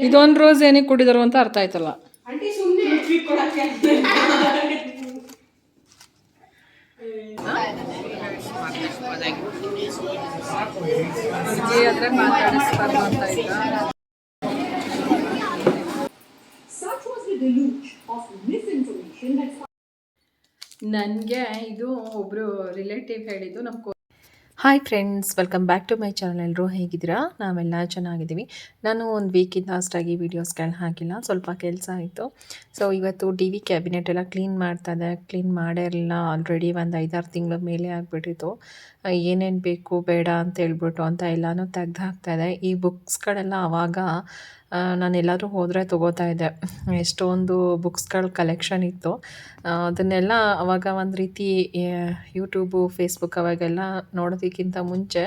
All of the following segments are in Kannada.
ಇದೊಂದು ರೋಸ್ ಏನಕ್ಕೆ ಕುಡಿದರು ಅಂತ ಅರ್ಥ ಆಯ್ತಲ್ಲ. ನನ್ಗೆ ಇದು ಒಬ್ಬರು ರಿಲೇಟಿವ್ ಹೇಳಿದ್ದು ನಮ್ಮ hi friends welcome back to my channel ಎಲ್ಲರೂ ಹೇಗಿದ್ದೀರಾ? ನಾವೆಲ್ಲ ಚೆನ್ನಾಗಿದ್ದೀವಿ. ನಾನು ಒಂದು ವೀಕಿಂದ ಅಷ್ಟಾಗಿ ವೀಡಿಯೋಸ್ಗಳನ್ನ ಹಾಕಿಲ್ಲ. ಸ್ವಲ್ಪ ಕೆಲಸ ಆಯಿತು. ಸೊ ಇವತ್ತು ಡಿ ವಿ ಕ್ಯಾಬಿನೆಟ್ ಎಲ್ಲ ಕ್ಲೀನ್ ಮಾಡ್ತಾ ಇದೆ ಕ್ಲೀನ್ ಮಾಡಿರಲಿಲ್ಲ ಆಲ್ರೆಡಿ ಒಂದು ಐದಾರು ತಿಂಗಳ ಮೇಲೆ ಆಗಿಬಿಟ್ಟಿತ್ತು. ಏನೇನು ಬೇಕು ಬೇಡ ಅಂತ ಹೇಳ್ಬಿಟ್ಟು ಅಂತ ಎಲ್ಲನೂ ತೆಗ್ದು ಹಾಕ್ತಾಯಿದೆ ಈ ಬುಕ್ಸ್ಗಳೆಲ್ಲ ಆವಾಗ ನಾನು ಎಲ್ಲಾದರೂ ಹೋದರೆ ತೊಗೋತಾ ಇದ್ದೆ. ಎಷ್ಟೊಂದು ಬುಕ್ಸ್ಗಳ ಕಲೆಕ್ಷನ್ ಇತ್ತು. ಅದನ್ನೆಲ್ಲ ಅವಾಗ ಒಂದು ರೀತಿ ಯೂಟ್ಯೂಬು ಫೇಸ್ಬುಕ್ ಅವಾಗೆಲ್ಲ ನೋಡೋದಕ್ಕಿಂತ ಮುಂಚೆ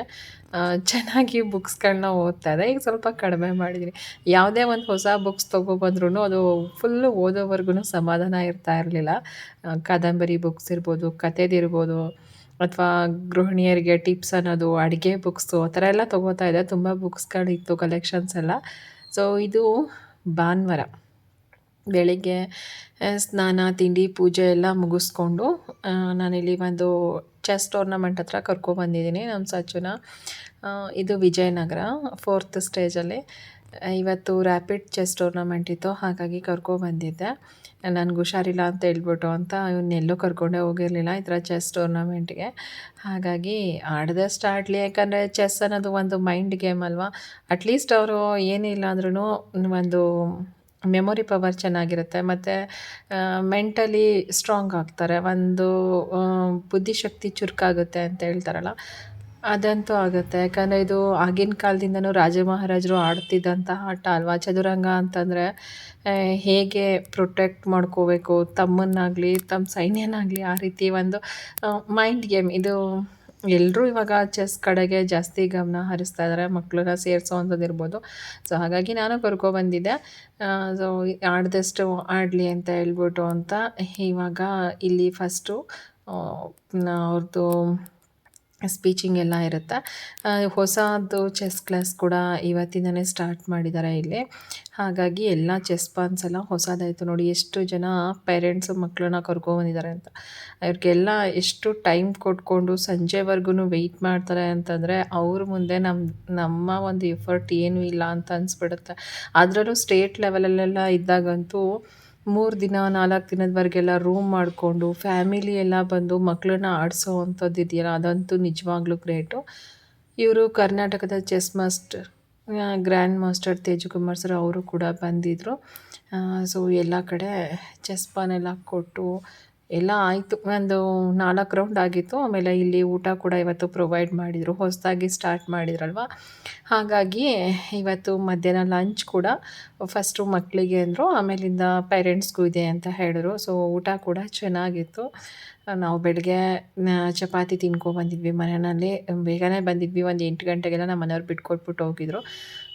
ಚೆನ್ನಾಗಿ ಬುಕ್ಸ್ಗಳನ್ನ ಓದ್ತಾ ಇದ್ದೆ. ಈಗ ಸ್ವಲ್ಪ ಕಡಿಮೆ ಮಾಡಿದ್ದೀನಿ ಯಾವುದೇ ಒಂದು ಹೊಸ ಬುಕ್ಸ್ ತೊಗೊಬಂದ್ರೂ ಅದು ಫುಲ್ಲು ಓದೋವರೆಗೂ ಸಮಾಧಾನ ಇರ್ತಾ ಇರಲಿಲ್ಲ. ಕಾದಂಬರಿ ಬುಕ್ಸ್ ಇರ್ಬೋದು ಕಥೆದಿರ್ಬೋದು ಅಥವಾ ಗೃಹಿಣಿಯರಿಗೆ ಟಿಪ್ಸ್ ಅನ್ನೋದು, ಅಡುಗೆ ಬುಕ್ಸು, ಆ ಥರ ಎಲ್ಲ ತೊಗೋತಾ ಇದ್ದೆ. ತುಂಬ ಬುಕ್ಸ್ಗಳಿತ್ತು ಕಲೆಕ್ಷನ್ಸ್ ಎಲ್ಲ. ಸೊ ಇದು ಭಾನುವಾರ. ಬೆಳಿಗ್ಗೆ ಸ್ನಾನ, ತಿಂಡಿ, ಪೂಜೆ ಎಲ್ಲ ಮುಗಿಸ್ಕೊಂಡು ನಾನಿಲ್ಲಿ ಒಂದು ಚೆಸ್ ಟೂರ್ನಮೆಂಟ್ ಹತ್ರ ಕರ್ಕೊಬಂದಿದ್ದೀನಿ ನಮ್ಮ ಸಚುನ ಇದು ವಿಜಯನಗರ, ಫೋರ್ತ್ ಸ್ಟೇಜಲ್ಲಿ. ಇವತ್ತು ರ್ಯಾಪಿಡ್ ಚೆಸ್ ಟೂರ್ನಮೆಂಟ್ ಇತ್ತು, ಹಾಗಾಗಿ ಕರ್ಕೊಬಂದಿದ್ದೆ ನನಗೆ ಹುಷಾರಿಲ್ಲ ಅಂತ ಹೇಳ್ಬಿಟ್ಟು ಅಂತ ಇವನ್ನೆಲ್ಲೂ ಕರ್ಕೊಂಡೇ ಹೋಗಿರಲಿಲ್ಲ ಈ ಥರ ಚೆಸ್ ಟೂರ್ನಮೆಂಟ್ಗೆ ಹಾಗಾಗಿ ಆಡದೆ ಆಡಲಿ ಯಾಕಂದರೆ ಚೆಸ್ ಅನ್ನೋದು ಒಂದು ಮೈಂಡ್ ಗೇಮ್ ಅಲ್ವಾ? ಅಟ್ಲೀಸ್ಟ್ ಅವರು ಏನಿಲ್ಲ ಅಂದ್ರೂ ಒಂದು ಮೆಮೊರಿ ಪವರ್ ಚೆನ್ನಾಗಿರುತ್ತೆ. ಮತ್ತು ಮೆಂಟಲಿ ಸ್ಟ್ರಾಂಗ್ ಆಗ್ತಾರೆ. ಒಂದು ಬುದ್ಧಿಶಕ್ತಿ ಚುರುಕಾಗುತ್ತೆ ಅಂತ ಹೇಳ್ತಾರಲ್ಲ. ಅದಂತೂ ಆಗುತ್ತೆ. ಯಾಕಂದರೆ ಇದು ಆಗಿನ ಕಾಲದಿಂದನೂ ರಾಜ ಮಹಾರಾಜರು ಆಡ್ತಿದ್ದಂತಹ ಆಟ ಅಲ್ವಾ? ಚದುರಂಗ ಅಂತಂದರೆ ಹೇಗೆ ಪ್ರೊಟೆಕ್ಟ್ ಮಾಡ್ಕೋಬೇಕು? ತಮ್ಮನ್ನಾಗಲಿ, ತಮ್ಮ ಸೈನ್ಯನಾಗಲಿ ಆ ರೀತಿ ಒಂದು ಮೈಂಡ್ ಗೇಮ್ ಇದು ಎಲ್ಲರೂ ಇವಾಗ ಚೆಸ್ ಕಡೆಗೆ ಜಾಸ್ತಿ ಗಮನ ಹರಿಸ್ತಾ ಇದ್ದಾರೆ ಮಕ್ಕಳನ್ನ ಸೇರಿಸೋ ಅಂಥದ್ದಿರ್ಬೋದು ಸೊ ಹಾಗಾಗಿ ನಾನು ಕರ್ಕೊಬಂದಿದ್ದೆ ಸೊ ಆಡ್ದಷ್ಟು ಆಡಲಿ ಅಂತ ಹೇಳ್ಬಿಟ್ಟು ಅಂತ ಇವಾಗ ಇಲ್ಲಿ ಫಸ್ಟು ಅವ್ರದ್ದು ಸ್ಪೀಚಿಂಗ್ ಎಲ್ಲ ಇರುತ್ತೆ. ಹೊಸದು ಚೆಸ್ ಕ್ಲಾಸ್ ಕೂಡ ಇವತ್ತಿಂದನೇ ಸ್ಟಾರ್ಟ್ ಮಾಡಿದ್ದಾರೆ ಇಲ್ಲಿ. ಹಾಗಾಗಿ ಎಲ್ಲ ಚೆಸ್ ಪಾನ್ಸ್ ಎಲ್ಲ ಹೊಸದಾಯಿತು ನೋಡಿ, ಎಷ್ಟು ಜನ ಪೇರೆಂಟ್ಸು ಮಕ್ಕಳನ್ನ ಕರ್ಕೊಬಂದಿದ್ದಾರೆ ಅಂತ. ಅವ್ರಿಗೆಲ್ಲ ಎಷ್ಟು ಟೈಮ್ ಕೊಟ್ಕೊಂಡು ಸಂಜೆವರೆಗೂ ವೆಯ್ಟ್ ಮಾಡ್ತಾರೆ ಅಂತಂದರೆ ಅವ್ರ ಮುಂದೆ ನಮ್ಮ ನಮ್ಮ ಒಂದು ಎಫರ್ಟ್ ಏನೂ ಇಲ್ಲ ಅಂತ ಅನಿಸ್ಬಿಡುತ್ತೆ. ಅದರಲ್ಲೂ ಸ್ಟೇಟ್ ಲೆವೆಲಲ್ಲೆಲ್ಲ ಇದ್ದಾಗಂತೂ ಮೂರು ದಿನ, ನಾಲ್ಕು ದಿನದವರೆಗೆಲ್ಲ ರೂಮ್ ಮಾಡಿಕೊಂಡು ಫ್ಯಾಮಿಲಿ ಎಲ್ಲ ಬಂದು ಮಕ್ಕಳನ್ನ ಆಡಿಸೋ ಅಂಥದ್ದು ಇದೆಯಲ್ಲ, ಅದಂತೂ ನಿಜವಾಗ್ಲೂ ಗ್ರೇಟು ಇವರು ಕರ್ನಾಟಕದ chess master grand master Tejakumar sir ಅವರು ಕೂಡ ಬಂದಿದ್ದರು ಸೊ ಎಲ್ಲ ಕಡೆ ಚೆಸ್ ಪಾನೆಲ್ಲ ಕೊಟ್ಟು ಎಲ್ಲ ಆಯಿತು. ಒಂದು ನಾಲ್ಕು ರೌಂಡ್ ಆಗಿತ್ತು. ಆಮೇಲೆ ಇಲ್ಲಿ ಊಟ ಕೂಡ ಇವತ್ತು ಪ್ರೊವೈಡ್ ಮಾಡಿದರು. ಹೊಸದಾಗಿ ಸ್ಟಾರ್ಟ್ ಮಾಡಿದ್ರಲ್ವ? ಹಾಗಾಗಿ ಇವತ್ತು ಮಧ್ಯಾಹ್ನ ಲಂಚ್ ಕೂಡ ಫಸ್ಟು ಮಕ್ಕಳಿಗೆ ಅಂದರು. ಆಮೇಲಿಂದ ಪೇರೆಂಟ್ಸ್ಗೂ ಇದೆ ಅಂತ ಹೇಳಿದ್ರು. ಸೊ ಊಟ ಕೂಡ ಚೆನ್ನಾಗಿತ್ತು. ನಾವು ಬೆಳಗ್ಗೆ ಚಪಾತಿ ತಿನ್ಕೊ ಬಂದಿದ್ವಿ ಮನೆಯಲ್ಲಿ. ಬೇಗನೆ ಬಂದಿದ್ವಿ. ಒಂದು ಎಂಟು ಗಂಟೆಗೆಲ್ಲ ನಮ್ಮ ಮನೆಯವ್ರು ಬಿಟ್ಕೊಟ್ಬಿಟ್ಟು ಹೋಗಿದ್ರು.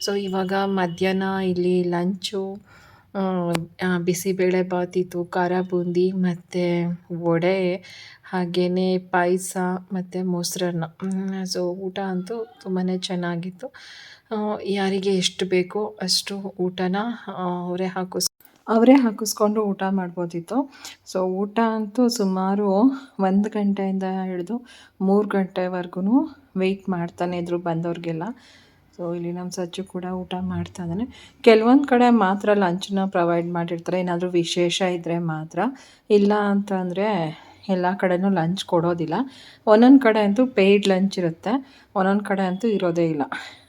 ಸೊ ಇವಾಗ ಮಧ್ಯಾಹ್ನ ಇಲ್ಲಿ ಲಂಚು ಬಿಸಿಬೇಳೆ ಬಾತಿತ್ತು, ಖಾರ ಬೂಂದಿ ಮತ್ತು ವಡೆ ಹಾಗೇ ಪಾಯಸ ಮತ್ತು ಮೊಸರನ್ನ. ಸೊ ಊಟ ಅಂತೂ ತುಂಬಾ ಚೆನ್ನಾಗಿತ್ತು. ಯಾರಿಗೆ ಎಷ್ಟು ಬೇಕೋ ಅಷ್ಟು ಊಟನ ಅವರೇ ಹಾಕಿಸ್, ಅವರೇ ಹಾಕಿಸ್ಕೊಂಡು ಊಟ ಮಾಡ್ಬೋದಿತ್ತು. ಸೊ ಊಟ ಅಂತೂ ಸುಮಾರು ಒಂದು ಗಂಟೆಯಿಂದ ಹಿಡಿದು ಮೂರು ಗಂಟೆವರೆಗೂ ವೆಯ್ಟ್ ಮಾಡ್ತಾನೆ ಇದ್ರು ಬಂದವ್ರಿಗೆಲ್ಲ. ಸೊ ಇಲ್ಲಿ ನಮ್ಮ ಸಜ್ಜು ಕೂಡ ಊಟ ಮಾಡ್ತಾ ಇದ್ದಾನೆ ಕೆಲವೊಂದು ಕಡೆ ಮಾತ್ರ ಲಂಚನ್ನ ಪ್ರೊವೈಡ್ ಮಾಡಿರ್ತಾರೆ. ಏನಾದರೂ ವಿಶೇಷ ಇದ್ದರೆ ಮಾತ್ರ. ಇಲ್ಲ ಅಂತಂದರೆ ಎಲ್ಲ ಕಡೆನೂ ಲಂಚ್ ಕೊಡೋದಿಲ್ಲ. ಒಂದೊಂದು ಕಡೆ ಅಂತೂ ಪೇಯ್ಡ್ ಲಂಚ್ ಇರುತ್ತೆ. ಒಂದೊಂದು ಕಡೆ ಅಂತೂ ಇರೋದೇ ಇಲ್ಲ.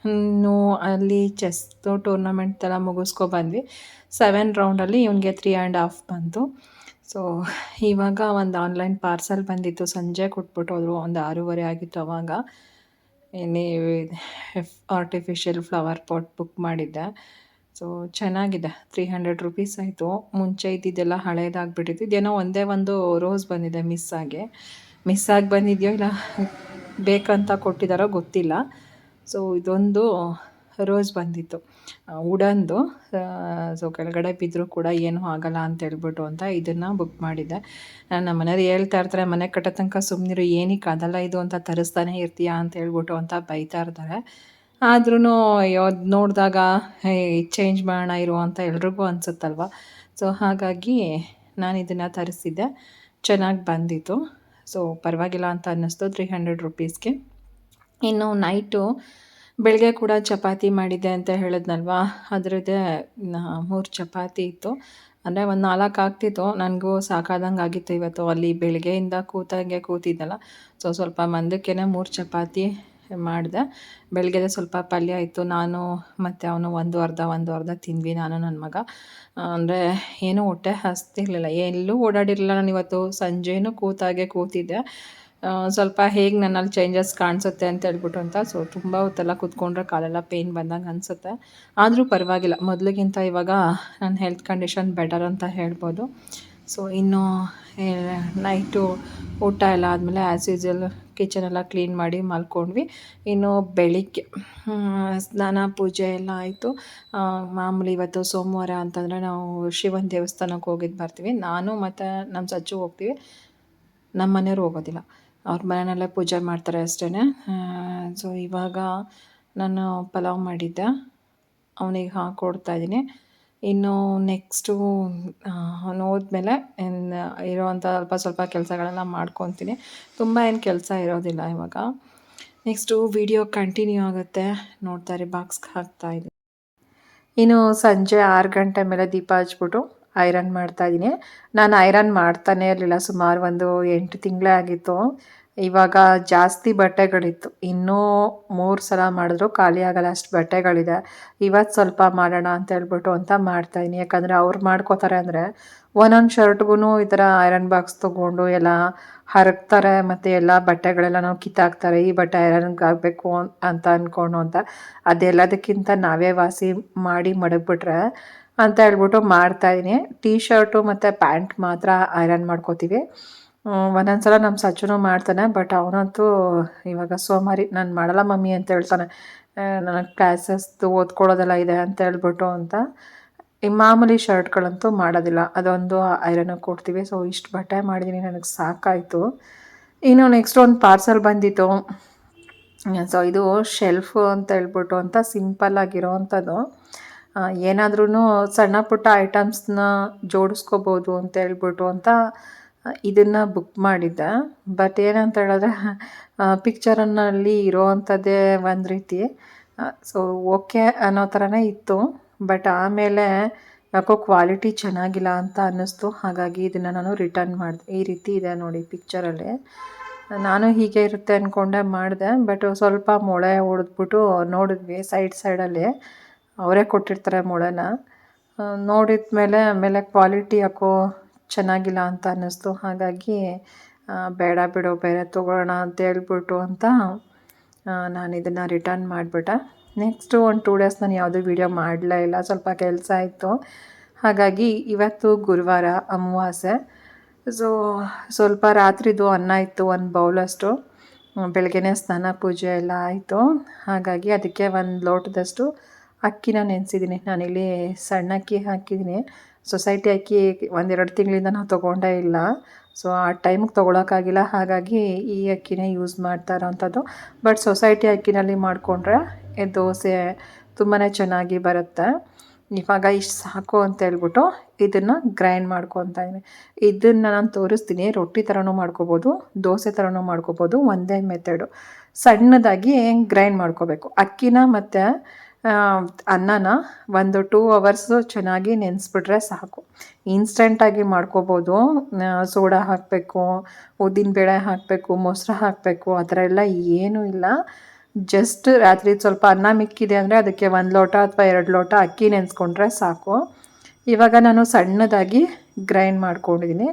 ಇನ್ನು ಅಲ್ಲಿ ಚೆಸ್ದು ಟೂರ್ನಮೆಂಟ್ ಎಲ್ಲ ಮುಗಿಸ್ಕೊ ಬಂದ್ವಿ. ಸೆವೆನ್ ರೌಂಡಲ್ಲಿ ಇವನಿಗೆ ತ್ರೀ ಆ್ಯಂಡ್ ಹಾಫ್ ಬಂತು. ಸೊ ಇವಾಗ ಒಂದು ಆನ್ಲೈನ್ ಪಾರ್ಸಲ್ ಬಂದಿತ್ತು. ಸಂಜೆ ಕೊಟ್ಬಿಟ್ಟು ಹೋದರು. ಒಂದು ಆರೂವರೆ ಆಗಿತ್ತು ಅವಾಗ. ಏನೇ ಆರ್ಟಿಫಿಷಿಯಲ್ ಫ್ಲವರ್ ಪಾಟ್ ಬುಕ್ ಮಾಡಿದ್ದೆ. ಸೊ ಚೆನ್ನಾಗಿದೆ. ತ್ರೀ ಹಂಡ್ರೆಡ್ ರುಪೀಸ್ ಆಯಿತು. ಮುಂಚೆ ಇದ್ದಿದ್ದೆಲ್ಲ ಹಳೇದಾಗ್ಬಿಟ್ಟಿತ್ತು. ಇದೇನೋ ಒಂದೇ ಒಂದು ರೋಸ್ ಬಂದಿದೆ ಮಿಸ್ ಆಗಿ. ಮಿಸ್ ಆಗಿ ಬಂದಿದೆಯೋ ಇಲ್ಲ ಬೇಕಂತ ಕೊಟ್ಟಿದ್ದಾರೋ ಗೊತ್ತಿಲ್ಲ. ಸೊ ಇದೊಂದು ರೋಸ್ ಬಂದಿತ್ತು. ವುಡನ್ದು ಸೊ ಕೆಳಗಡೆ ಬಿದ್ದರೂ ಕೂಡ ಏನೂ ಆಗಲ್ಲ ಅಂತ ಹೇಳ್ಬಿಟ್ಟು ಅಂತ ಇದನ್ನು ಬುಕ್ ಮಾಡಿದ್ದೆ. ನಾನು ನಮ್ಮ ಮನೆಯವ್ರು ಹೇಳ್ತಾ ಇರ್ತಾರೆ, ಮನೆ ಕಟ್ಟೋ ತನಕ ಸುಮ್ಮನಿರು ಏನಕ್ಕೆ ಅದಲ್ಲ ಇದು ಅಂತ ತರಿಸ್ತಾನೆ ಇರ್ತೀಯಾ ಅಂತ ಹೇಳ್ಬಿಟ್ಟು ಅಂತ ಬೈತಾ ಇರ್ತಾರೆ. ಆದ್ರೂ ಅಯ್ಯೋ ನೋಡಿದಾಗ ಚೇಂಜ್ ಮಾಡೋಣ ಇರು ಅಂತ ಎಲ್ರಿಗೂ ಅನಿಸುತ್ತಲ್ವ? ಸೊ ಹಾಗಾಗಿ ನಾನು ಇದನ್ನು ತರಿಸಿದ್ದೆ. ಚೆನ್ನಾಗಿ ಬಂದಿತ್ತು. ಸೊ ಪರವಾಗಿಲ್ಲ ಅಂತ ಅನ್ನಿಸ್ತು ತ್ರೀ ಹಂಡ್ರೆಡ್ ರುಪೀಸ್ಗೆ ಇನ್ನು ನೈಟು ಬೆಳಗ್ಗೆ ಕೂಡ ಚಪಾತಿ ಮಾಡಿದ್ದೆ ಅಂತ ಹೇಳಿದ್ನಲ್ವ? ಅದರದ್ದೇ ಮೂರು ಚಪಾತಿ ಇತ್ತು. ಅಂದರೆ ಒಂದು ನಾಲ್ಕು ಆಗ್ತಿತ್ತು. ನನಗೂ ಸಾಕಾದಂಗೆ ಆಗಿತ್ತು ಇವತ್ತು. ಅಲ್ಲಿ ಬೆಳಗ್ಗೆಯಿಂದ ಕೂತಾಗೆ ಕೂತಿದ್ದಲ್ಲ ಸೊ ಸ್ವಲ್ಪ ಮಂದಕ್ಕೇ ಮೂರು ಚಪಾತಿ ಮಾಡಿದೆ. ಬೆಳಗ್ಗೆದೆ ಸ್ವಲ್ಪ ಪಲ್ಯ ಇತ್ತು. ನಾನು ಮತ್ತು ಅವನು ಒಂದು ಅರ್ಧ ಒಂದು ಅರ್ಧ ತಿಂದ್ವಿ ನಾನು ನನ್ನ ಮಗ. ಅಂದರೆ ಏನೂ ಹೊಟ್ಟೆ ಹಸ್ತಿರ್ಲಿಲ್ಲ. ಎಲ್ಲೂ ಓಡಾಡಿರಲಿಲ್ಲ ನಾನು ಇವತ್ತು. ಸಂಜೆನೂ ಕೂತಾಗೆ ಕೂತಿದ್ದೆ. ಸ್ವಲ್ಪ ಹೇಗೆ ನನ್ನಲ್ಲಿ ಚೇಂಜಸ್ ಕಾಣಿಸುತ್ತೆ ಅಂತ ಹೇಳ್ಬಿಟ್ಟು ಅಂತ ಸೊ ತುಂಬ ಹೊತ್ತೆಲ್ಲ ಕೂತ್ಕೊಂಡ್ರೆ ಕಾಲೆಲ್ಲ ಪೇಯ್ನ್ ಬಂದಂಗೆ ಅನಿಸುತ್ತೆ. ಆದರೂ ಪರವಾಗಿಲ್ಲ, ಮೊದಲಿಗಿಂತ ಇವಾಗ ನನ್ನ ಹೆಲ್ತ್ ಕಂಡೀಷನ್ ಬೆಟರ್ ಅಂತ ಹೇಳ್ಬೋದು. ಸೊ ಇನ್ನು ನೈಟು ಊಟ ಎಲ್ಲ ಆದಮೇಲೆ ಆ್ಯಸ್ ಕಿಚನ್ ಎಲ್ಲ ಕ್ಲೀನ್ ಮಾಡಿ ಮಲ್ಕೊಂಡ್ವಿ. ಇನ್ನು ಬೆಳಿಗ್ಗೆ ಸ್ನಾನ, ಪೂಜೆ ಎಲ್ಲ ಆಯಿತು. ಮಾಮೂಲಿ ಇವತ್ತು ಸೋಮವಾರ ಅಂತಂದರೆ ನಾವು ಶಿವನ ದೇವಸ್ಥಾನಕ್ಕೆ ಹೋಗಿದ್ದು ಬರ್ತೀವಿ. ನಾನು ಮತ್ತು ನಮ್ಮ ಸಜ್ಜು ಹೋಗ್ತೀವಿ. ನಮ್ಮ ಮನೆಯವ್ರು ಹೋಗೋದಿಲ್ಲ. ಅವ್ರ ಮನೆಯಲ್ಲೇ ಪೂಜೆ ಮಾಡ್ತಾರೆ ಅಷ್ಟೇ ಸೊ ಇವಾಗ ನಾನು ಪಲಾವ್ ಮಾಡಿದ್ದೆ. ಅವನಿಗೆ ಹಾಕ್ಕೊಡ್ತಾ ಇದ್ದೀನಿ. ಇನ್ನು ನೆಕ್ಸ್ಟು ಅವನು ಹೋದ್ಮೇಲೆ ಇರೋವಂಥ ಅಲ್ಪ ಸ್ವಲ್ಪ ಕೆಲಸಗಳನ್ನ ಮಾಡ್ಕೊತೀನಿ. ತುಂಬ ಏನು ಕೆಲಸ ಇರೋದಿಲ್ಲ ಇವಾಗ. ನೆಕ್ಸ್ಟು ವಿಡಿಯೋ ಕಂಟಿನ್ಯೂ ಆಗುತ್ತೆ. ನೋಡ್ತಾರೆ ಬಾಕ್ಸ್ಗೆ ಹಾಕ್ತಾ ಇದ್ದೀನಿ. ಇನ್ನು ಸಂಜೆ ಆರು ಗಂಟೆ ಮೇಲೆ ದೀಪ ಹಚ್ಬಿಟ್ಟು ಐರನ್ ಮಾಡ್ತಾ ಇದ್ದೀನಿ. ನಾನು ಐರನ್ ಮಾಡ್ತಾನೇ ಇರಲಿಲ್ಲ. ಸುಮಾರು ಒಂದು ಎಂಟು ತಿಂಗಳೇ ಆಗಿತ್ತು. ಇವಾಗ ಜಾಸ್ತಿ ಬಟ್ಟೆಗಳಿತ್ತು. ಇನ್ನೂ ಮೂರು ಸಲ ಮಾಡಿದ್ರು. ಖಾಲಿ ಆಗಲ್ಲ. ಅಷ್ಟು ಬಟ್ಟೆಗಳಿದೆ. ಇವತ್ತು ಸ್ವಲ್ಪ ಮಾಡೋಣ ಅಂತ ಹೇಳ್ಬಿಟ್ಟು ಅಂತ ಮಾಡ್ತಾಯಿದ್ದೀನಿ ಯಾಕಂದರೆ ಅವ್ರು ಮಾಡ್ಕೋತಾರೆ ಅಂದರೆ ಒಂದೊಂದು ಶರ್ಟ್ಗೂ ಈ ಥರ ಐರನ್ ಬಾಕ್ಸ್ ತೊಗೊಂಡು ಎಲ್ಲ ಹರಗ್ತಾರೆ. ಮತ್ತು ಎಲ್ಲ ಬಟ್ಟೆಗಳೆಲ್ಲ ನಾವು ಕಿತ್ತಾಕ್ತಾರೆ. ಈ ಬಟ್ಟೆ ಐರನ್ಗೆ ಆಗಬೇಕು ಅಂತ ಅಂದ್ಕೊಂಡು ಅಂತ. ಅದೆಲ್ಲದಕ್ಕಿಂತ ನಾವೇ ವಾಸಿ ಮಾಡಿ ಮಡಗ್ಬಿಟ್ರೆ ಅಂತ ಹೇಳ್ಬಿಟ್ಟು ಮಾಡ್ತಾಯಿದ್ದೀನಿ ಟೀ ಶರ್ಟು ಮತ್ತು ಪ್ಯಾಂಟ್ ಮಾತ್ರ ಐರನ್ ಮಾಡ್ಕೋತೀವಿ. ಒಂದೊಂದು ಸಲ ನಮ್ಮ ಸಚ್ಚುನು ಮಾಡ್ತಾನೆ ಬಟ್ ಅವನಂತೂ ಇವಾಗ ಸೋಮಾರಿ, ನಾನು ಮಾಡಲ್ಲ ಮಮ್ಮಿ ಅಂತ ಹೇಳ್ತಾನೆ. ನನಗೆ ಕ್ಲಾಸಸ್ದು ಓದ್ಕೊಳ್ಳೋದೆಲ್ಲ ಇದೆ ಅಂತ ಹೇಳ್ಬಿಟ್ಟು ಅಂತ. ಈ ಮಾಮೂಲಿ ಶರ್ಟ್ಗಳಂತೂ ಮಾಡೋದಿಲ್ಲ. ಅದೊಂದು ಐರನ್ ಕೊಡ್ತೀವಿ. ಸೊ ಇಷ್ಟು ಬಟ್ಟೆ ಮಾಡಿದ್ದೀನಿ ನನಗೆ ಸಾಕಾಯಿತು. ಇನ್ನು ನೆಕ್ಸ್ಟ್ ಒಂದು ಪಾರ್ಸಲ್ ಬಂದಿತ್ತು. ಸೊ ಇದು ಶೆಲ್ಫು ಅಂತ ಹೇಳ್ಬಿಟ್ಟು ಅಂತ ಸಿಂಪಲ್ ಆಗಿರೋ ಅಂಥದ್ದು ಏನಾದ್ರೂ ಸಣ್ಣ ಪುಟ್ಟ ಐಟಮ್ಸ್ನ ಜೋಡಿಸ್ಕೋಬೋದು ಅಂತ ಹೇಳ್ಬಿಟ್ಟು ಅಂತ ಇದನ್ನು ಬುಕ್ ಮಾಡಿದ್ದೆ. ಬಟ್ ಏನಂತ ಹೇಳಿದ್ರೆ ಪಿಕ್ಚರನ್ನಲ್ಲಿ ಇರೋ ಅಂಥದ್ದೇ ಒಂದು ರೀತಿ. ಸೊ ಓಕೆ ಅನ್ನೋ ಥರನೇ ಇತ್ತು. ಬಟ್ ಆಮೇಲೆ ಯಾಕೋ ಕ್ವಾಲಿಟಿ ಚೆನ್ನಾಗಿಲ್ಲ ಅಂತ ಅನ್ನಿಸ್ತು. ಹಾಗಾಗಿ ಇದನ್ನು ನಾನು ರಿಟರ್ನ್ ಮಾಡಿದೆ. ಈ ರೀತಿ ಇದೆ ನೋಡಿ ಪಿಕ್ಚರಲ್ಲಿ ನಾನು ಹೀಗೆ ಇರುತ್ತೆ ಅಂದ್ಕೊಂಡೆ ಮಾಡಿದೆ. ಬಟ್ ಸ್ವಲ್ಪ ಮೊಳೆ ಹೊಡೆದ್ಬಿಟ್ಟು ನೋಡಿದ್ವಿ ಸೈಡ್ ಸೈಡಲ್ಲಿ ಅವರೇ ಕೊಟ್ಟಿರ್ತಾರೆ ಮೊಳೆನ. ನೋಡಿದ ಮೇಲೆ ಆಮೇಲೆ ಕ್ವಾಲಿಟಿ ಯಾಕೋ ಚೆನ್ನಾಗಿಲ್ಲ ಅಂತ ಅನ್ನಿಸ್ತು. ಹಾಗಾಗಿ ಬೇಡ ಬಿಡು, ಬೇರೆ ತೊಗೊಳ್ಳೋಣ ಅಂತ ಹೇಳ್ಬಿಟ್ಟು ಅಂತ ನಾನು ಇದನ್ನು ರಿಟರ್ನ್ ಮಾಡಿಬಿಟ್ಟೆ. ನೆಕ್ಸ್ಟು ಒಂದು ಟೂ ಡೇಸ್ ನಾನು ಯಾವುದೂ ವೀಡಿಯೋ ಮಾಡಲೇ ಇಲ್ಲ. ಸ್ವಲ್ಪ ಕೆಲಸ ಇತ್ತು ಹಾಗಾಗಿ ಇವತ್ತು ಗುರುವಾರ ಅಮಾವಾಸ್ಯೆ. ಸೊ ಸ್ವಲ್ಪ ರಾತ್ರಿದು ಅನ್ನ ಇತ್ತು, ಒಂದು ಬೌಲಷ್ಟು ಬೆಳಗ್ಗೆನೇ ಸ್ನಾನ ಪೂಜೆ ಎಲ್ಲ ಆಯಿತು. ಹಾಗಾಗಿ ಅದಕ್ಕೆ ಒಂದು ಲೋಟದಷ್ಟು ಅಕ್ಕಿನ ನೆನೆಸಿದ್ದೀನಿ ನಾನಿಲ್ಲಿ ಸಣ್ಣ ಅಕ್ಕಿ ಹಾಕಿದ್ದೀನಿ ಸೊಸೈಟಿ ಅಕ್ಕಿ ಒಂದೆರಡು ತಿಂಗಳಿಂದ ನಾವು ತೊಗೊಂಡೇ ಇಲ್ಲ. ಸೊ ಆ ಟೈಮಿಗೆ ತೊಗೊಳಕ್ಕಾಗಿಲ್ಲ. ಹಾಗಾಗಿ ಈ ಅಕ್ಕಿನೇ ಯೂಸ್ ಮಾಡ್ತಾ ಇರೋವಂಥದ್ದು ಬಟ್ ಸೊಸೈಟಿ ಅಕ್ಕಿನಲ್ಲಿ ಮಾಡಿಕೊಂಡ್ರೆ ದೋಸೆ ತುಂಬಾ ಚೆನ್ನಾಗಿ ಬರುತ್ತೆ. ಇವಾಗ ಇಷ್ಟು ಸಾಕು ಅಂತ ಹೇಳ್ಬಿಟ್ಟು ಇದನ್ನು ಗ್ರೈಂಡ್ ಮಾಡ್ಕೊತಾ ಇದ್ದೀನಿ ಇದನ್ನು ನಾನು ತೋರಿಸ್ತೀನಿ. ರೊಟ್ಟಿ ಥರನೂ ಮಾಡ್ಕೋಬೋದು, ದೋಸೆ ಥರನೂ ಮಾಡ್ಕೋಬೋದು, ಒಂದೇ ಮೆಥಡು ಸಣ್ಣದಾಗಿ ಗ್ರೈಂಡ್ ಮಾಡ್ಕೋಬೇಕು. ಅಕ್ಕಿನ ಮತ್ತು ಅನ್ನನ ಒಂದು ಟೂ ಅವರ್ಸು ಚೆನ್ನಾಗಿ ನೆನೆಸ್ಬಿಟ್ರೆ ಸಾಕು. ಇನ್ಸ್ಟೆಂಟಾಗಿ ಮಾಡ್ಕೋಬೋದು. ಸೋಡಾ ಹಾಕಬೇಕು ಉದ್ದಿನಬೇಳೆ ಹಾಕಬೇಕು, ಮೊಸರು ಹಾಕಬೇಕು, ಆ ಥರ ಎಲ್ಲ ಏನೂ ಇಲ್ಲ. ಜಸ್ಟ್ ರಾತ್ರಿ ಸ್ವಲ್ಪ ಅನ್ನ ಮಿಕ್ಕಿದೆ ಅಂದರೆ ಅದಕ್ಕೆ ಒಂದು ಲೋಟ ಅಥವಾ ಎರಡು ಲೋಟ ಅಕ್ಕಿ ನೆನೆಸ್ಕೊಂಡ್ರೆ ಸಾಕು. ಇವಾಗ ನಾನು ಸಣ್ಣದಾಗಿ ಗ್ರೈಂಡ್ ಮಾಡ್ಕೊಂಡಿದ್ದೀನಿ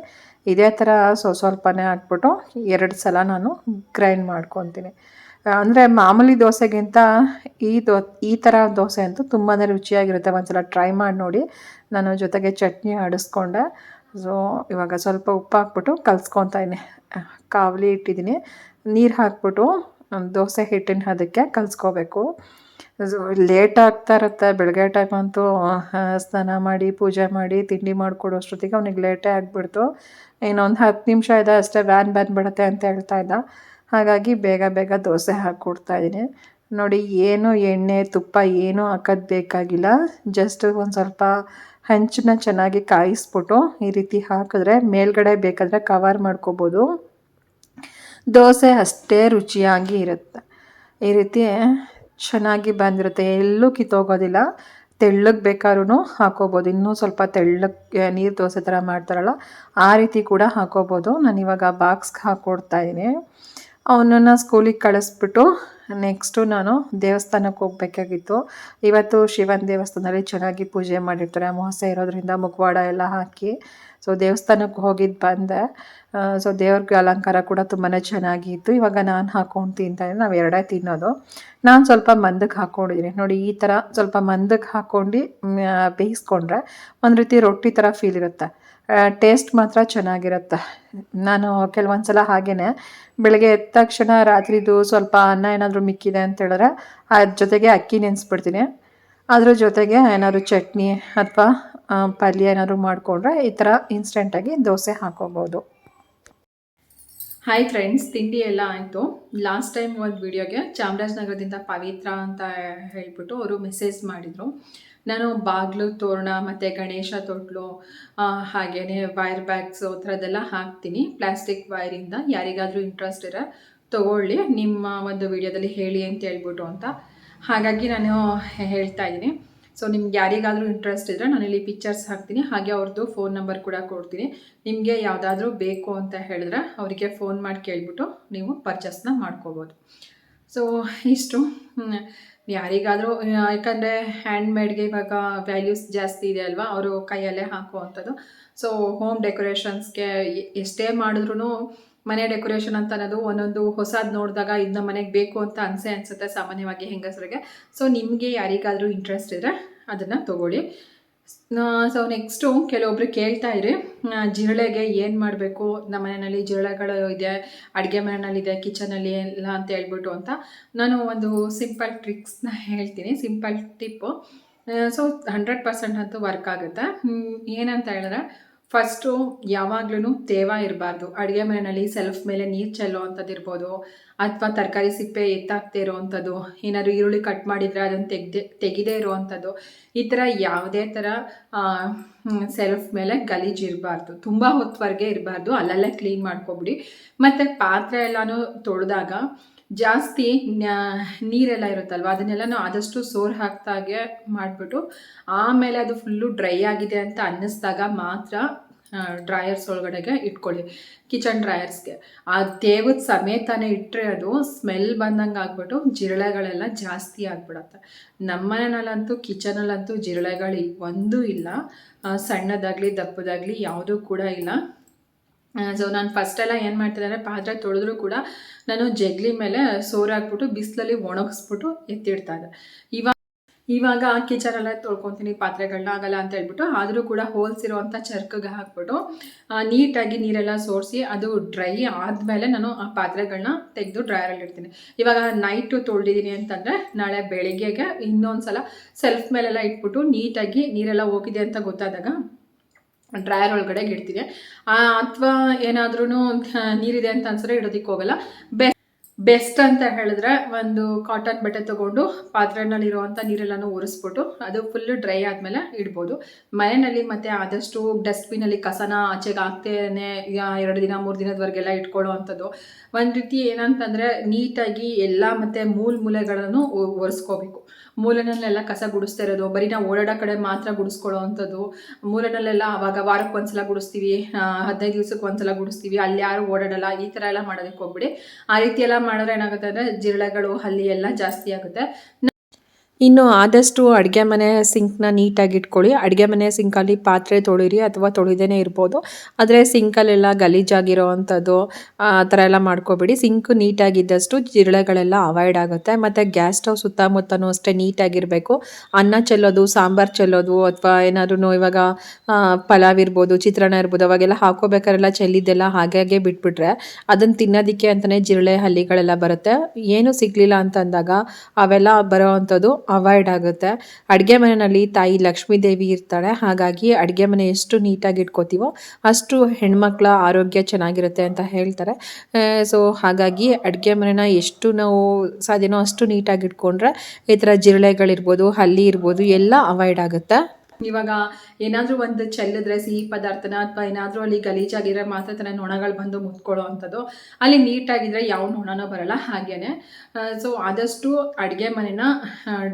ಇದೇ ಥರ ಸ್ವಸ್ವಲ್ಪನೇ ಹಾಕ್ಬಿಟ್ಟು ಎರಡು ಸಲ ನಾನು ಗ್ರೈಂಡ್ ಮಾಡ್ಕೊತೀನಿ. ಅಂದರೆ ಮಾಮೂಲಿ ದೋಸೆಗಿಂತ ಈ ದೋ, ಈ ಥರ ದೋಸೆ ಅಂತೂ ತುಂಬಾ ರುಚಿಯಾಗಿರುತ್ತೆ. ಒಂದ್ಸಲ ಟ್ರೈ ಮಾಡಿ ನೋಡಿ. ನಾನು ಜೊತೆಗೆ ಚಟ್ನಿ ಆಡಿಸ್ಕೊಂಡೆ. ಸೊ ಇವಾಗ ಸ್ವಲ್ಪ ಉಪ್ಪು ಹಾಕ್ಬಿಟ್ಟು ಕಲ್ಸ್ಕೊತಾಯಿನಿ ಕಾವಲಿ ಇಟ್ಟಿದ್ದೀನಿ. ನೀರು ಹಾಕ್ಬಿಟ್ಟು ದೋಸೆ ಹಿಟ್ಟಿನ ಅದಕ್ಕೆ ಕಲಿಸ್ಕೋಬೇಕು. ಲೇಟ್ ಆಗ್ತಾ ಇರುತ್ತೆ. ಬೆಳಗ್ಗೆ ಟೈಮ್ ಅಂತೂ ಸ್ನಾನ ಮಾಡಿ, ಪೂಜೆ ಮಾಡಿ, ತಿಂಡಿ ಮಾಡಿಕೊಡೋ ಅಷ್ಟೊತ್ತಿಗೆ ಅವ್ನಿಗೆ ಲೇಟೇ ಆಗಿಬಿಡ್ತು. ಇನ್ನೊಂದು ಹತ್ತು ನಿಮಿಷ ಇದೆ ಅಷ್ಟೇ. ವ್ಯಾನ್ ಬಂದುಬಿಡುತ್ತೆ ಅಂತ ಹೇಳ್ತಾ ಇದ್ದ. ಹಾಗಾಗಿ ಬೇಗ ಬೇಗ ದೋಸೆ ಹಾಕ್ಕೊಡ್ತಾ ಇದ್ದೀನಿ. ನೋಡಿ, ಏನು ಎಣ್ಣೆ, ತುಪ್ಪ ಏನೂ ಹಾಕೋದು ಬೇಕಾಗಿಲ್ಲ. ಜಸ್ಟ್ ಒಂದು ಸ್ವಲ್ಪ ಹಂಚನ್ನ ಚೆನ್ನಾಗಿ ಕಾಯಿಸ್ಬಿಟ್ಟು ಈ ರೀತಿ ಹಾಕಿದ್ರೆ ಮೇಲ್ಗಡೆ ಬೇಕಾದರೆ ಕವರ್ ಮಾಡ್ಕೋಬೋದು. ದೋಸೆ ಅಷ್ಟೇ ರುಚಿಯಾಗಿ ಇರುತ್ತೆ. ಈ ರೀತಿ ಚೆನ್ನಾಗಿ ಬಂದಿರುತ್ತೆ. ಎಲ್ಲೂ ಕಿತ್ತೋಗೋದಿಲ್ಲ. ತೆಳ್ಳಗೆ ಬೇಕಾದ್ರೂ ಹಾಕೋಬೋದು. ಇನ್ನೂ ಸ್ವಲ್ಪ ತೆಳ್ಳಗೆ ನೀರು ದೋಸೆ ಥರ ಮಾಡ್ತಾರಲ್ಲ, ಆ ರೀತಿ ಕೂಡ ಹಾಕೋಬೋದು. ನಾನು ಇವಾಗ ಬಾಕ್ಸ್ಗೆ ಹಾಕ್ಕೊಡ್ತಾ ಇದ್ದೀನಿ. ಅವನನ್ನು ಸ್ಕೂಲಿಗೆ ಕಳಿಸ್ಬಿಟ್ಟು ನೆಕ್ಸ್ಟು ನಾನು ದೇವಸ್ಥಾನಕ್ಕೆ ಹೋಗ್ಬೇಕಾಗಿತ್ತು. ಇವತ್ತು ಶಿವನ ದೇವಸ್ಥಾನದಲ್ಲಿ ಚೆನ್ನಾಗಿ ಪೂಜೆ ಮಾಡಿರ್ತಾರೆ. ಅಮಾವಾಸ್ಯೆ ಇರೋದ್ರಿಂದ ಮುಖವಾಡ ಎಲ್ಲ ಹಾಕಿ, ಸೊ ದೇವಸ್ಥಾನಕ್ಕೆ ಹೋಗಿದ್ದು ಬಂದೆ. ಸೊ ದೇವ್ರಿಗೆ ಅಲಂಕಾರ ಕೂಡ ತುಂಬಾ ಚೆನ್ನಾಗಿತ್ತು. ಇವಾಗ ನಾನು ಹಾಕೊಂಡು ತಿಂತಾ ಇದ್ದೀನಿ. ನಾವು ಎರಡೇ ತಿನ್ನೋದು. ನಾನು ಸ್ವಲ್ಪ ಮಂದಕ್ಕೆ ಹಾಕ್ಕೊಂಡಿದ್ದೀನಿ ನೋಡಿ, ಈ ಥರ ಸ್ವಲ್ಪ ಮಂದಕ್ಕೆ ಹಾಕ್ಕೊಂಡು ಬೇಯಿಸ್ಕೊಂಡ್ರೆ ಒಂದು ರೀತಿ ರೊಟ್ಟಿ ಥರ ಫೀಲ್ ಇರುತ್ತೆ. ಟೇಸ್ಟ್ ಮಾತ್ರ ಚೆನ್ನಾಗಿರುತ್ತೆ. ನಾನು ಕೆಲವೊಂದು ಸಲ ಹಾಗೇ ಬೆಳಗ್ಗೆ ಎದ್ದ ತಕ್ಷಣ ರಾತ್ರಿದು ಸ್ವಲ್ಪ ಅನ್ನ ಏನಾದರೂ ಮಿಕ್ಕಿದೆ ಅಂತ ಹೇಳಿದ್ರೆ ಅದ್ರ ಜೊತೆಗೆ ಅಕ್ಕಿ ನೆನೆಸ್ಬಿಡ್ತೀನಿ. ಅದ್ರ ಜೊತೆಗೆ ಏನಾದ್ರು ಚಟ್ನಿ ಅಥವಾ ಪಲ್ಯ ಏನಾದರೂ ಮಾಡಿಕೊಂಡ್ರೆ ಈ ಥರ ಇನ್ಸ್ಟೆಂಟಾಗಿ ದೋಸೆ ಹಾಕೋಬೋದು. ಹಾಯ್ ಫ್ರೆಂಡ್ಸ್ ತಿಂಡಿ ಎಲ್ಲ ಆಯಿತು. ಲಾಸ್ಟ್ ಟೈಮ್ ಒಂದು ವಿಡಿಯೋಗೆ ಚಾಮರಾಜನಗರದಿಂದ ಪವಿತ್ರ ಅಂತ ಹೇಳ್ಬಿಟ್ಟು ಅವರು ಮೆಸೇಜ್ ಮಾಡಿದರು. ನಾನು ಬಾಗಿಲು, ತೋರಣ ಮತ್ತು ಗಣೇಶ ತೊಟ್ಲು ಹಾಗೆಯೇ ವೈರ್ ಬ್ಯಾಗ್ಸ್ ಆ ಥರದ್ದೆಲ್ಲ ಹಾಕ್ತೀನಿ. ಪ್ಲಾಸ್ಟಿಕ್ ವೈರಿಂದ ಯಾರಿಗಾದರೂ ಇಂಟ್ರೆಸ್ಟ್ ಇರೋ ತೊಗೊಳ್ಳಿ, ನಿಮ್ಮ ಒಂದು ವಿಡಿಯೋದಲ್ಲಿ ಹೇಳಿ ಅಂತ ಹೇಳ್ಬಿಟ್ಟು ಅಂತ. ಹಾಗಾಗಿ ನಾನು ಹೇಳ್ತಾ ಇದ್ದೀನಿ. ಸೊ ನಿಮ್ಗೆ ಯಾರಿಗಾದರೂ ಇಂಟ್ರೆಸ್ಟ್ ಇದ್ದರೆ ಇಲ್ಲಿ ಪಿಕ್ಚರ್ಸ್ ಹಾಕ್ತೀನಿ. ಹಾಗೆ ಅವ್ರದ್ದು ಫೋನ್ ನಂಬರ್ ಕೂಡ ಕೊಡ್ತೀನಿ. ನಿಮಗೆ ಯಾವುದಾದ್ರೂ ಬೇಕು ಅಂತ ಹೇಳಿದ್ರೆ ಅವರಿಗೆ ಫೋನ್ ಮಾಡಿ ಕೇಳಿಬಿಟ್ಟು ನೀವು ಪರ್ಚೇಸ್ನ ಮಾಡ್ಕೋಬೋದು. ಸೊ ಇಷ್ಟು. ಯಾರಿಗಾದರೂ, ಯಾಕಂದರೆ ಹ್ಯಾಂಡ್ಮೇಡ್ಗೆ ಇವಾಗ ವ್ಯಾಲ್ಯೂಸ್ ಜಾಸ್ತಿ ಇದೆ ಅಲ್ವಾ, ಅವರು ಕೈಯಲ್ಲೇ ಹಾಕುವಂಥದ್ದು. ಸೊ ಹೋಮ್ ಡೆಕೋರೇಷನ್ಸ್ಗೆ ಎಷ್ಟೇ ಮಾಡಿದ್ರೂ ಮನೆ ಡೆಕೋರೇಷನ್ ಅಂತ ಅನ್ನೋದು ಒಂದೊಂದು ಹೊಸದು ನೋಡಿದಾಗ ಇದನ್ನ ಮನೆಗೆ ಬೇಕು ಅಂತ ಅನ್ಸೆ ಅನಿಸುತ್ತೆ ಸಾಮಾನ್ಯವಾಗಿ ಹೆಂಗಸರಿಗೆ. ಸೊ ನಿಮಗೆ ಯಾರಿಗಾದರೂ ಇಂಟ್ರೆಸ್ಟ್ ಇದ್ದರೆ ಅದನ್ನು ತಗೊಳ್ಳಿ. ಸೊ ನೆಕ್ಸ್ಟು ಕೆಲವೊಬ್ರು ಕೇಳ್ತಾ ಇರಿ. ಜಿರಳೆಗೆ ಏನು ಮಾಡಬೇಕು? ನಮ್ಮ ಮನೆಯಲ್ಲಿ ಜಿರಳೆಗಳು ಇದೆ, ಅಡುಗೆ ಮನೆಯಲ್ಲಿದೆ ಕಿಚನಲ್ಲಿ ಎಲ್ಲ ಅಂತ ಹೇಳ್ಬಿಟ್ಟು ಅಂತ ನಾನು ಒಂದು ಸಿಂಪಲ್ ಟ್ರಿಕ್ಸ್ನ ಹೇಳ್ತೀನಿ. Simple tip so hundred percent ಅಂತೂ ವರ್ಕ್ ಆಗುತ್ತೆ. ಏನಂತ ಹೇಳಿದ್ರೆ ಫಸ್ಟು ಯಾವಾಗ್ಲೂ ತೇವ ಇರಬಾರ್ದು. ಅಡುಗೆ ಮನೆಯಲ್ಲಿ ಸೆಲ್ಫ್ ಮೇಲೆ ನೀರು ಚೆಲ್ಲೋ ಅಂಥದ್ದು ಇರ್ಬೋದು. ಅಥವಾ ತರಕಾರಿ ಸಿಪ್ಪೆ ಎತ್ತಾಕ್ದೇ ಇರೋವಂಥದ್ದು ಏನಾದ್ರು ಈರುಳ್ಳಿ ಕಟ್ ಮಾಡಿದರೆ ಅದನ್ನು ತೆಗ್ದೆ, ತೆಗಿದೇ ಇರೋವಂಥದ್ದು ಈ ಥರ ಯಾವುದೇ ಥರ ಸೆಲ್ಫ್ ಮೇಲೆ ಗಲೀಜು ಇರಬಾರ್ದು. ತುಂಬ ಹೊತ್ತುವರೆಗೆ ಇರಬಾರ್ದು. ಅಲ್ಲಲ್ಲೇ ಕ್ಲೀನ್ ಮಾಡ್ಕೊಬಿಡಿ. ಮತ್ತು ಪಾತ್ರೆ ಎಲ್ಲನೂ ತೊಳೆದಾಗ ಜಾಸ್ತಿ ನೀರೆಲ್ಲ ಇರುತ್ತಲ್ವ? ಅದನ್ನೆಲ್ಲ ಆದಷ್ಟು ಸೋರ್ ಹಾಕ್ತಾಗೆ ಮಾಡಿಬಿಟ್ಟು, ಆಮೇಲೆ ಅದು ಫುಲ್ಲು ಡ್ರೈ ಆಗಿದೆ ಅಂತ ಅನ್ನಿಸ್ದಾಗ ಮಾತ್ರ ಡ್ರಾಯರ್ಸ್ ಒಳಗಡೆಗೆ ಇಟ್ಕೊಳ್ಳಿ. ಕಿಚನ್ ಡ್ರಾಯರ್ಸ್ಗೆ. ಆ ತೇವದ ಸಮೇತನೇ ಇಟ್ಟರೆ ಅದು ಸ್ಮೆಲ್ ಬಂದಂಗೆ ಆಗ್ಬಿಟ್ಟು ಜಿರಳೆಗಳೆಲ್ಲ ಜಾಸ್ತಿ ಆಗ್ಬಿಡತ್ತೆ. ನಮ್ಮ ಮನೆಯಲ್ಲಂತೂ, ಕಿಚನಲ್ಲಂತೂ ಜಿರಳೆಗಳು ಒಂದೂ ಇಲ್ಲ. ಸಣ್ಣದಾಗಲಿ ದಪ್ಪದಾಗಲಿ ಯಾವುದೂ ಕೂಡ ಇಲ್ಲ. ಸೊ ನಾನು ಫಸ್ಟೆಲ್ಲ ಏನು ಮಾಡ್ತಿದ್ದೆ ಅಂದರೆ ಪಾತ್ರೆ ತೊಳೆದ್ರು ಕೂಡ ನಾನು ಜಗ್ಲಿ ಮೇಲೆ ಸೋರಾಕ್ಬಿಟ್ಟು ಬಿಸಿಲಲ್ಲಿ ಒಣಗಿಸ್ಬಿಟ್ಟು ಎತ್ತಿಡ್ತಾ ಇದ್ದೆ ಇವಾಗ ಇವಾಗ ಕಿಚನೆಲ್ಲ ತೊಳ್ಕೊತೀನಿ ಪಾತ್ರೆಗಳನ್ನ ಆಗಲ್ಲ ಅಂತ ಹೇಳ್ಬಿಟ್ಟು ಆದರೂ ಕೂಡ ಹೋಲ್ಸ್ ಚರ್ಕಗೆ ಹಾಕ್ಬಿಟ್ಟು ನೀಟಾಗಿ ನೀರೆಲ್ಲ ಸೋರಿಸಿ ಅದು ಡ್ರೈ ಆದಮೇಲೆ ನಾನು ಆ ಪಾತ್ರೆಗಳನ್ನ ತೆಗೆದು ಡ್ರೈಯರಲ್ಲಿ ಇಡ್ತೀನಿ. ಇವಾಗ ನೈಟು ತೊಳೆದಿದ್ದೀನಿ ಅಂತಂದರೆ ನಾಳೆ ಬೆಳಿಗ್ಗೆಗೆ ಇನ್ನೊಂದು ಸಲ ಸೆಲ್ಫ್ ಮೇಲೆಲ್ಲ ಇಟ್ಬಿಟ್ಟು ನೀಟಾಗಿ ನೀರೆಲ್ಲ ಹೋಗಿದೆ ಅಂತ ಗೊತ್ತಾದಾಗ ಡ್ರೈಯರ್ ಒಳಗಡೆ ಇಡ್ತೀನಿ ಅಥವಾ ಏನಾದ್ರೂ ನೀರಿದೆ ಅಂತ ಅನ್ಸಿದ್ರೆ ಇಡೋದಕ್ಕೆ ಹೋಗಲ್ಲ. ಬೆ ಬೆಸ್ಟ್ ಅಂತ ಹೇಳಿದ್ರೆ ಒಂದು ಕಾಟನ್ ಬಟ್ಟೆ ತೊಗೊಂಡು ಪಾತ್ರೆನಲ್ಲಿರುವಂಥ ನೀರೆಲ್ಲನೂ ಒರೆಸ್ಬಿಟ್ಟು ಅದು ಫುಲ್ಲು ಡ್ರೈ ಆದಮೇಲೆ ಇಡ್ಬೋದು. ಮನೆಯಲ್ಲಿ ಮತ್ತೆ ಆದಷ್ಟು ಡಸ್ಟ್ಬಿನಲ್ಲಿ ಕಸನ ಆಚೆಗೆ ಹಾಕ್ತೇನೆ ಎರಡು ದಿನ, ಮೂರು ದಿನದವರೆಗೆಲ್ಲ ಇಟ್ಕೊಳ್ಳೋ ಅಂಥದ್ದು. ಒಂದು ರೀತಿ ಏನಂತಂದರೆ ನೀಟಾಗಿ ಎಲ್ಲ ಮತ್ತು ಮೂಲ ಮೂಲೆಗಳನ್ನು ಒರೆಸ್ಕೋಬೇಕು. ಮೂಲನಲ್ಲೆಲ್ಲ ಕಸ ಗುಡಿಸ್ತಾ ಇರೋದು, ಬರೀ ನಾವು ಓಡಾಡೋ ಕಡೆ ಮಾತ್ರ ಗುಡಿಸ್ಕೊಳ್ಳೋ ಅಂಥದ್ದು. ಮೂಲನಲ್ಲೆಲ್ಲ ಆವಾಗ ವಾರಕ್ಕೆ ಒಂದ್ಸಲ ಗುಡಿಸ್ತೀವಿ ಹದಿನೈದು ದಿವ್ಸಕ್ಕೆ ಒಂದ್ಸಲ ಗುಡಿಸ್ತೀವಿ, ಅಲ್ಲಿ ಯಾರು ಓಡಾಡಲ್ಲ, ಈ ಥರ ಎಲ್ಲ ಮಾಡೋದಕ್ಕೆ ಹೋಗ್ಬಿಡಿ. ಆ ರೀತಿ ಎಲ್ಲ ಮಾಡಿದ್ರೆ ಏನಾಗುತ್ತೆ ಅಂದರೆ, ಜಿರಳೆಗಳು, ಹಲ್ಲಿ ಎಲ್ಲ ಜಾಸ್ತಿ ಆಗುತ್ತೆ. ಇನ್ನು ಆದಷ್ಟು ಅಡುಗೆ ಮನೆ ಸಿಂಕ್ನ ನೀಟಾಗಿ ಇಟ್ಕೊಳ್ಳಿ ಅಡುಗೆ ಮನೆ ಸಿಂಕಲ್ಲಿ ಪಾತ್ರೆ ತೊಳಿರಿ ಅಥವಾ ತೊಳಿದೇನೆ ಇರ್ಬೋದು. ಆದರೆ ಸಿಂಕಲ್ಲೆಲ್ಲ ಗಲೀಜಾಗಿರೋ ಅಂಥದ್ದು ಆ ಥರ ಎಲ್ಲ ಮಾಡ್ಕೋಬೇಡಿ. ಸಿಂಕ್ ನೀಟಾಗಿದ್ದಷ್ಟು ಜಿರಳೆಗಳೆಲ್ಲ ಅವಾಯ್ಡ್ ಆಗುತ್ತೆ. ಮತ್ತು ಗ್ಯಾಸ್ ಸ್ಟವ್ ಸುತ್ತಮುತ್ತನೂ ಅಷ್ಟೇ ನೀಟಾಗಿರಬೇಕು. ಅನ್ನ ಚೆಲ್ಲೋದು, ಸಾಂಬಾರು ಚೆಲ್ಲೋದು ಅಥವಾ ಏನಾದ್ರೂ ಇವಾಗ ಪಲಾವ್ ಇರ್ಬೋದು, ಚಿತ್ರಾನ್ನ ಇರ್ಬೋದು, ಅವಾಗೆಲ್ಲ ಹಾಕೋಬೇಕಾರೆಲ್ಲ ಚೆಲ್ಲಿದ್ದೆಲ್ಲ ಹಾಗೆ ಹಾಗೆ ಬಿಟ್ಬಿಟ್ರೆ ಅದನ್ನು ತಿನ್ನೋದಕ್ಕೆ ಅಂತಲೇ ಜಿರಳೆ ಹಲ್ಲಿಗಳೆಲ್ಲ ಬರುತ್ತೆ. ಏನು ಸಿಗಲಿಲ್ಲ ಅಂತಂದಾಗ ಅವೆಲ್ಲ ಬರೋ ಅಂಥದ್ದು ಅವಾಯ್ಡ್ ಆಗುತ್ತೆ. ಅಡುಗೆ ಮನೆಯಲ್ಲಿ ತಾಯಿ ಲಕ್ಷ್ಮೀ ದೇವಿ ಇರ್ತಾಳೆ. ಹಾಗಾಗಿ ಅಡುಗೆ ಮನೆ ಎಷ್ಟು ನೀಟಾಗಿ ಇಟ್ಕೋತೀವೋ ಅಷ್ಟು ಹೆಣ್ಮಕ್ಳ ಆರೋಗ್ಯ ಚೆನ್ನಾಗಿರುತ್ತೆ ಅಂತ ಹೇಳ್ತಾರೆ. ಸೊ ಹಾಗಾಗಿ ಅಡುಗೆ ಮನೆನ ಎಷ್ಟು ನಾವು ಸಾಧ್ಯನೋ ಅಷ್ಟು ನೀಟಾಗಿ ಇಟ್ಕೊಂಡ್ರೆ ಈ ಥರ ಜಿರಳೆಗಳಿರ್ಬೋದು, ಹಲ್ಲಿ ಇರ್ಬೋದು, ಎಲ್ಲ ಅವಾಯ್ಡ್ ಆಗುತ್ತೆ. ಇವಾಗ ಏನಾದರೂ ಒಂದು ಚೆಲ್ಲಿದ್ರೆ, ಸಿಹಿ ಪದಾರ್ಥನ ಅಥವಾ ಏನಾದರೂ ಅಲ್ಲಿ ಗಲೀಜಾಗಿದ್ರೆ ಮಾತ್ರ ತನ್ನ ನೊಣಗಳು ಬಂದು ಮುತ್ಕೊಳ್ಳೋ ಅಂಥದ್ದು, ಅಲ್ಲಿ ನೀಟಾಗಿದ್ರೆ ಯಾವ ನೊಣನೂ ಬರಲ್ಲ, ಹಾಗೇನೆ. ಸೊ ಆದಷ್ಟು ಅಡುಗೆ ಮನೆನ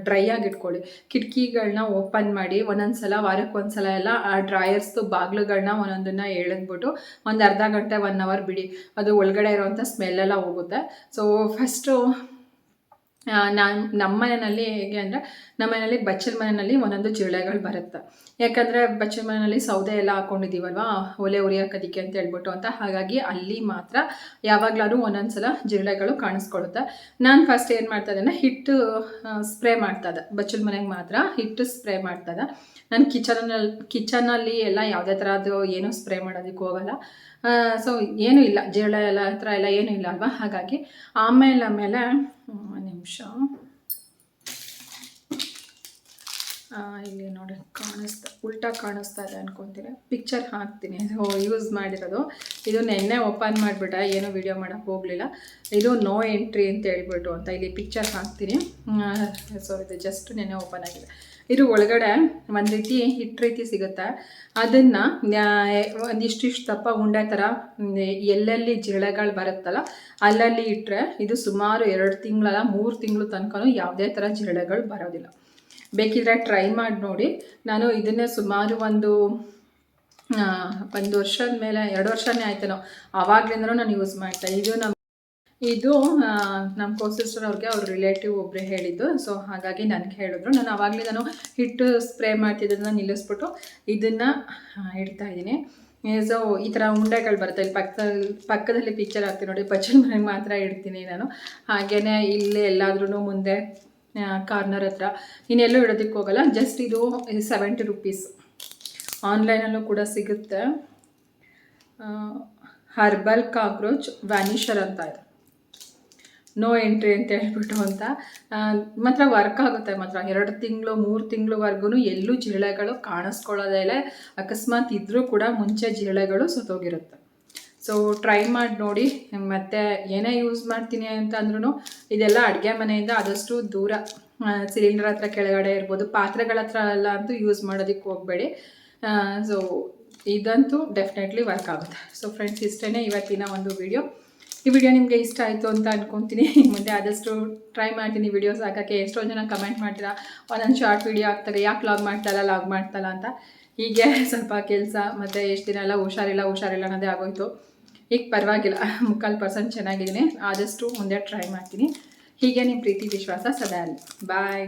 ಡ್ರೈ ಆಗಿ ಇಟ್ಕೊಳ್ಳಿ ಕಿಟಕಿಗಳನ್ನ ಓಪನ್ ಮಾಡಿ ಒಂದೊಂದು ಸಲ ವಾರಕ್ಕೆ ಒಂದು ಸಲ ಎಲ್ಲ, ಆ ಡ್ರಾಯರ್ಸ್ದು ಬಾಗಿಲುಗಳನ್ನ ಒಂದೊಂದನ್ನು ಎಳೆದ್ಬಿಟ್ಟು, ಒಂದು ಅರ್ಧ ಗಂಟೆ ಒನ್ ಅವರ್ ಬಿಡಿ. ಅದು ಒಳಗಡೆ ಇರೋವಂಥ ಸ್ಮೆಲ್ಲೆಲ್ಲ ಹೋಗುತ್ತೆ. ಸೊ ಫಸ್ಟು ನಾನು ನಮ್ಮ ಮನೆಯಲ್ಲಿ ಹೇಗೆ ಅಂದರೆ ನಮ್ಮ ಮನೆಯಲ್ಲಿ ಬಚ್ಚಲ್ ಮನೆಯಲ್ಲಿ ಒಂದೊಂದು ಜಿರಳೆಗಳು ಬರುತ್ತೆ. ಯಾಕಂದರೆ ಬಚ್ಚಲ್ ಮನೆಯಲ್ಲಿ ಸೌದೆ ಎಲ್ಲ ಹಾಕ್ಕೊಂಡಿದ್ದೀವಲ್ವಾ ಒಲೆ ಉರಿಯೋಕೋದಕ್ಕೆ ಅಂತ ಹೇಳ್ಬಿಟ್ಟು ಅಂತ. ಹಾಗಾಗಿ ಅಲ್ಲಿ ಮಾತ್ರ ಯಾವಾಗಲಾದ್ರೂ ಒಂದೊಂದು ಸಲ ಜಿರಳೆಗಳು ಕಾಣಿಸ್ಕೊಳುತ್ತೆ ನಾನು ಫಸ್ಟ್ ಏನು ಮಾಡ್ತಾ ಇದ್ದೇನೆ, ಹಿಟ್ಟು ಸ್ಪ್ರೇ ಮಾಡ್ತಾ ಇದ್ದೆ. ಬಚ್ಚಲ ಮನೆಗೆ ಮಾತ್ರ ಹಿಟ್ಟು ಸ್ಪ್ರೇ ಮಾಡ್ತಾ ಇದ್ದೆ. ನಾನು ಕಿಚನಲ್ಲಿ ಕಿಚನಲ್ಲಿ ಎಲ್ಲ ಯಾವುದೇ ಥರದ್ದು ಏನೂ ಸ್ಪ್ರೇ ಮಾಡೋದಕ್ಕೆ ಹೋಗಲ್ಲ. ಸೊ ಏನೂ ಇಲ್ಲ. ಜಿರಳೆ ಎಲ್ಲ ಹತ್ರ ಎಲ್ಲ ಏನೂ ಇಲ್ಲ ಅಲ್ವಾ? ಹಾಗಾಗಿ ಆಮೇಲೆ ಆಮೇಲೆ ನಿಮಿಷ. ಇಲ್ಲಿ ನೋಡಿ, ಕಾಣಿಸ್ತಾ, ಉಲ್ಟಾ ಕಾಣಿಸ್ತಾ ಇದೆ ಅನ್ಕೊತೀರ ಪಿಕ್ಚರ್ ಹಾಕ್ತೀನಿ. ಯೂಸ್ ಮಾಡಿರೋದು. ಇದು ನೆನ್ನೆ ಓಪನ್ ಮಾಡಿಬಿಟ್ಟೆ, ಏನು ವಿಡಿಯೋ ಮಾಡೋಕ್ಕೆ ಹೋಗಲಿಲ್ಲ. ಇದು ನೋ ಎಂಟ್ರಿ ಅಂತ ಹೇಳ್ಬಿಟ್ಟು ಅಂತ ಇಲ್ಲಿ ಪಿಕ್ಚರ್ ಹಾಕ್ತೀನಿ. ಸೊ ಇದು ಜಸ್ಟ್ ನೆನ್ನೆ ಓಪನ್ ಆಗಿದೆ. ಇದು ಒಳಗಡೆ ಒಂದು ರೀತಿ ಹಿಟ್ಟು ರೀತಿ ಸಿಗುತ್ತೆ? ಅದನ್ನು ಒಂದಿಷ್ಟಿಷ್ಟು ದಪ್ಪ ಉಂಡೆ ಥರ ಎಲ್ಲೆಲ್ಲಿ ಜಿರಳೆಗಳು ಬರುತ್ತಲ್ಲ, ಅಲ್ಲಲ್ಲಿ ಇಟ್ಟರೆ ಇದು ಸುಮಾರು ಎರಡು ತಿಂಗಳಲ್ಲ, ಮೂರು ತಿಂಗಳು ತನಕ ಯಾವುದೇ ಥರ ಜಿರಳೆಗಳು ಬರೋದಿಲ್ಲ. ಬೇಕಿದ್ರೆ ಟ್ರೈ ಮಾಡಿ ನೋಡಿ. ನಾನು ಇದನ್ನೇ ಸುಮಾರು ಒಂದು ಒಂದು ವರ್ಷದ ಮೇಲೆ, ಎರಡು ವರ್ಷನೇ ಆಯ್ತೇನೋ ಆವಾಗಲಿಂದನೂ ನಾನು ಯೂಸ್ ಮಾಡ್ತಾ, ಇದು ನಮ್ಮ ಇದು ನಮ್ಮ ಕೋಸಿಸ್ಟರ್ ಅವ್ರಿಗೆ ಅವ್ರ ರಿಲೇಟಿವ್ ಒಬ್ಬರೇ ಹೇಳಿದ್ದು. ಸೊ ಹಾಗಾಗಿ ನನಗೆ ಹೇಳಿದ್ರು. ನಾನು ಆವಾಗಲೇ ನಾನು ಹಿಟ್ಟು ಸ್ಪ್ರೇ ಮಾಡ್ತಿದ್ದನ್ನು ನಿಲ್ಲಿಸ್ಬಿಟ್ಟು ಇದನ್ನು ಇಡ್ತಾ ಇದ್ದೀನಿ. ಸೊ ಈ ಥರ ಉಂಡೆಗಳು ಬರುತ್ತೆ. ಇಲ್ಲಿ ಪಕ್ಕದಲ್ಲಿ ಪಕ್ಕದಲ್ಲಿ ಪಿಕ್ಚರ್ ಆಗ್ತೀನಿ ನೋಡಿ. ಪಚ್ಚಲ್ ಮನೆಗೆ ಮಾತ್ರ ಇಡ್ತೀನಿ ನಾನು. ಹಾಗೆಯೇ ಇಲ್ಲಿ ಎಲ್ಲಾದ್ರೂ ಮುಂದೆ ಕಾರ್ನರ್ ಹತ್ರ. ಇನ್ನೆಲ್ಲೂ ಇಡೋದಕ್ಕೆ ಹೋಗಲ್ಲ. ಜಸ್ಟ್ ಇದು ಸೆವೆಂಟಿ ರುಪೀಸ್ ಆನ್ಲೈನಲ್ಲೂ ಕೂಡ ಸಿಗುತ್ತೆ. ಹರ್ಬಲ್ ಕಾಕ್ರೋಚ್ ವ್ಯಾನಿಷರ್ ಅಂತ ಇದೆ. ನೋ ಎಂಟ್ರಿ ಅಂತ ಹೇಳ್ಬಿಟ್ಟು ಅಂತ. ಮಾತ್ರ ವರ್ಕ್ ಆಗುತ್ತೆ ಮಾತ್ರ. ಎರಡು ತಿಂಗಳು, ಮೂರು ತಿಂಗಳವರೆಗೂ ಎಲ್ಲೂ ಜಿರಳೆಗಳು ಕಾಣಿಸ್ಕೊಳ್ಳೋದೇ ಅಕಸ್ಮಾತ್ ಇದ್ದರೂ ಕೂಡ ಮುಂಚೆ ಜಿರಳೆಗಳು ಸತ್ತೋಗಿರುತ್ತೆ. ಸೊ ಟ್ರೈ ಮಾಡಿ ನೋಡಿ. ಮತ್ತೆ ಏನೇ ಯೂಸ್ ಮಾಡ್ತೀನಿ ಅಂತ ಅಂದ್ರೂ ಇದೆಲ್ಲ ಅಡುಗೆ ಮನೆಯಿಂದ ಆದಷ್ಟು ದೂರ. ಸಿಲಿಂಡರ್ ಹತ್ರ ಕೆಳಗಡೆ ಇರ್ಬೋದು. ಪಾತ್ರೆಗಳ ಹತ್ರ ಎಲ್ಲ ಅಂತೂ ಯೂಸ್ ಮಾಡೋದಕ್ಕೆ ಹೋಗಬೇಡಿ. ಸೊ ಇದಂತೂ ಡೆಫಿನೆಟ್ಲಿ ವರ್ಕ್ ಆಗುತ್ತೆ. ಸೊ ಫ್ರೆಂಡ್ಸ್ ಇಷ್ಟೇ ಇವತ್ತಿನ ಒಂದು ವಿಡಿಯೋ ಈ ವಿಡಿಯೋ ನಿಮಗೆ ಇಷ್ಟ ಆಯಿತು ಅಂತ ಅನ್ಕೊತೀನಿ. ಮುಂದೆ ಆದಷ್ಟು ಟ್ರೈ ಮಾಡ್ತೀನಿ ವಿಡಿಯೋಸ್ ಹಾಕೋಕ್ಕೆ. ಎಷ್ಟೋ ಜನ ಕಮೆಂಟ್ ಮಾಡ್ತೀರಾ, ಒಂದೊಂದು ಶಾರ್ಟ್ ವಿಡಿಯೋ ಹಾಕ್ತಾರೆ, ಯಾಕೆ ಲಾಗ್ ಮಾಡ್ತಾಯಿಲ್ಲ ಲಾಗ್ ಮಾಡ್ತಾಯಿಲ್ಲ ಅಂತ. ಹೀಗೆ ಸ್ವಲ್ಪ ಕೆಲಸ, ಮತ್ತು ಎಷ್ಟು ದಿನ ಎಲ್ಲ ಹುಷಾರಿಲ್ಲ ಹುಷಾರಿಲ್ಲ ಅನ್ನೋದೇ ಆಗೋಯ್ತು. ಈಗ ಪರವಾಗಿಲ್ಲ, ಮುಕ್ಕಾಲು ಪರ್ಸೆಂಟ್ ಚೆನ್ನಾಗಿದ್ದೀನಿ. ಆದಷ್ಟು ಮುಂದೆ ಟ್ರೈ ಮಾಡ್ತೀನಿ. ಹೀಗೆ ನಿಮ್ಮ ಪ್ರೀತಿ, ವಿಶ್ವಾಸ ಸದಾ ಅಲ್ಲಿ. ಬಾಯ್